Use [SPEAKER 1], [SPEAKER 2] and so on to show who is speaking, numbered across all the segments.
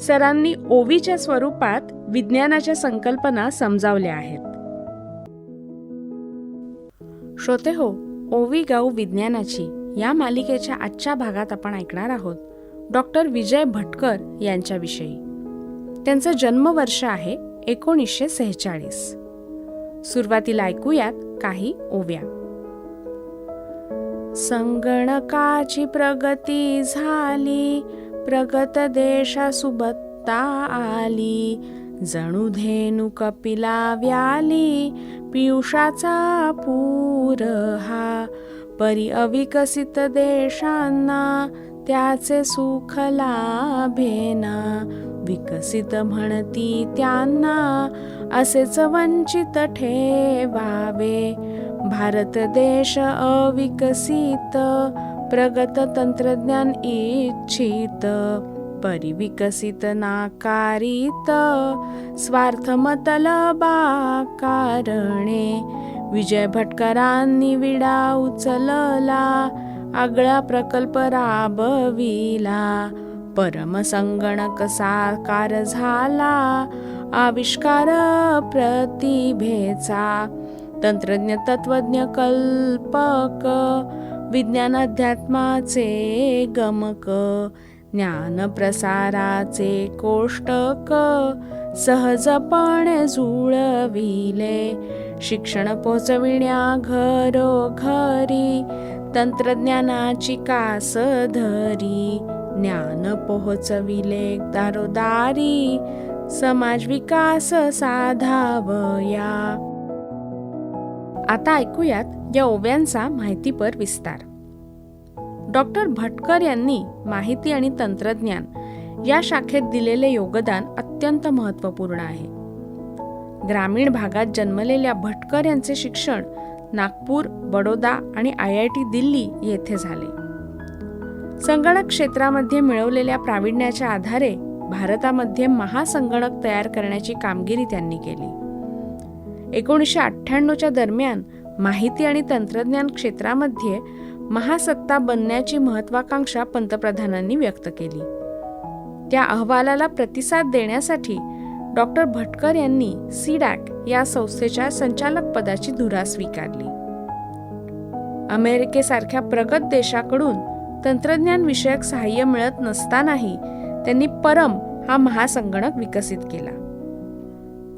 [SPEAKER 1] सरांनी ओवीच्या स्वरूपात विज्ञानाच्या संकल्पना समजावल्या आहेत. श्रोते हो ओवी गाऊ विज्ञानाची या मालिकेच्या आजच्या भागात आपण ऐकणार आहोत डॉक्टर विजय भटकर यांच्याविषयी. त्यांचं जन्मवर्ष आहे एकोणीसशे सेहेचाळीस. सुरुवातीला ऐकूयात काही ओव्या. संगणकाची प्रगती झाली प्रगत देशा सुबत्ता आली. जणू धेनु कपिला व्याली पियुषाचा पूर हा परी अविकसित देशांना त्याचे सुख लाभेना. विकसित म्हणती त्यांना असेच वंचित ठेवावे. भारत देश अविकसित प्रगत तंत्रज्ञान इच्छित परिविकसित नाकारित स्वार्थमतलबा कारणे विजय भटकरांनी विडा उचलला आगळा प्रकल्प राबविला परमसंगणक साकार झाला आविष्कार प्रतिभेचा तंत्रज्ञ तत्वज्ञ कल्पक विज्ञान अध्यात्माचे गमक ज्ञान प्रसाराचे कोष्टक सहजपणे जुळविले. शिक्षण पोचविण्या घरोघरी तंत्रज्ञानाची कास धरी. ज्ञान पोहोचविले दारोदारी समाज विकास साधावया. आता ऐकूयात या ओव्यांचा माहितीपर विस्तार. डॉक्टर भटकर यांनी माहिती आणि तंत्रज्ञान या शाखेत दिलेले योगदान अत्यंत महत्त्वपूर्ण आहे. ग्रामीण भागात जन्मलेल्या भटकर यांचे शिक्षण नागपूर बडोदा आणि आय आय टी दिल्ली येथे झाले. संगणक क्षेत्रामध्ये मिळवलेल्या प्रावीण्याच्या आधारे भारतामध्ये महासंगणक तयार करण्याची कामगिरी त्यांनी केली. एकोणीसशे अठ्ठ्याण्णवच्या दरम्यान माहिती आणि तंत्रज्ञान क्षेत्रामध्ये महासत्ता बनण्याची महत्वाकांक्षा पंतप्रधानांनी व्यक्त केली. त्या अहवालाला प्रतिसाद देण्यासाठी डॉक्टर भटकर यांनी सीडॅक या संस्थेच्या संचालक पदाची धुरा स्वीकारली. अमेरिकेसारख्या प्रगत देशाकडून तंत्रज्ञान विषयक सहाय्य मिळत नसतानाही त्यांनी परम हा महासंगणक विकसित केला.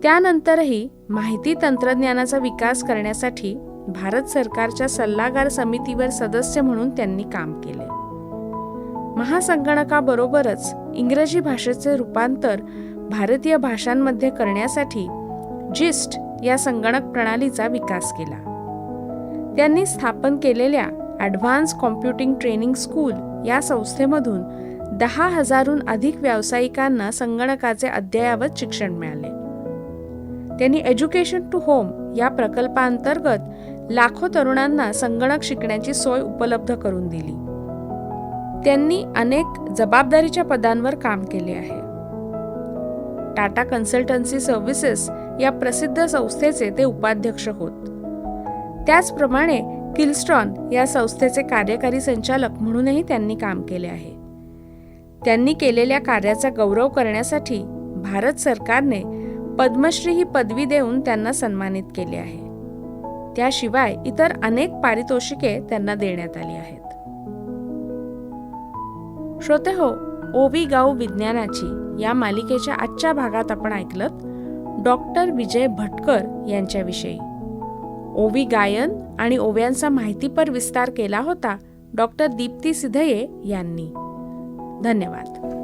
[SPEAKER 1] त्यानंतरही माहिती तंत्रज्ञानाचा विकास करण्यासाठी भारत सरकारच्या सल्लागार समितीवर सदस्य म्हणून त्यांनी काम केले. महासंगणकाबरोबरच इंग्रजी भाषेचे रूपांतर भारतीय भाषांमध्ये करण्यासाठी जिस्ट या संगणक प्रणालीचा विकास केला. त्यांनी स्थापन केलेल्या ॲडव्हान्स कॉम्प्युटिंग ट्रेनिंग स्कूल या संस्थेमधून दहा हजारहून अधिक व्यावसायिकांना संगणकाचे अद्ययावत शिक्षण मिळाले. त्यांनी एज्युकेशन टू होम या प्रकल्पांतर्गत लाखो तरुणांना संगणक शिकण्याची सोय उपलब्ध करून दिली. त्यांनी अनेक जबाबदारीच्या पदांवर काम केले आहे. टाटा कन्सल्टन्सी सर्व्हिसेस या प्रसिद्ध संस्थेचे ते उपाध्यक्ष होत. त्याचप्रमाणे किल्स्टॉन या संस्थेचे कार्यकारी संचालक म्हणूनही त्यांनी काम केले आहे. त्यांनी केलेल्या कार्याचा गौरव करण्यासाठी भारत सरकारने पद्मश्री ही पदवी देऊन त्यांना सन्मानित केले आहे. त्याशिवाय इतर अनेक पारितोषिके त्यांना देण्यात आली आहेत. श्रोते हो ओवी गाऊ विज्ञानाची या मालिकेच्या आजच्या भागात आपण ऐकलत डॉक्टर विजय भटकर यांच्याविषयी. ओवी गायन आणि ओव्यांचा माहितीपर विस्तार केला होता डॉक्टर दीप्ती सिधये यांनी. धन्यवाद.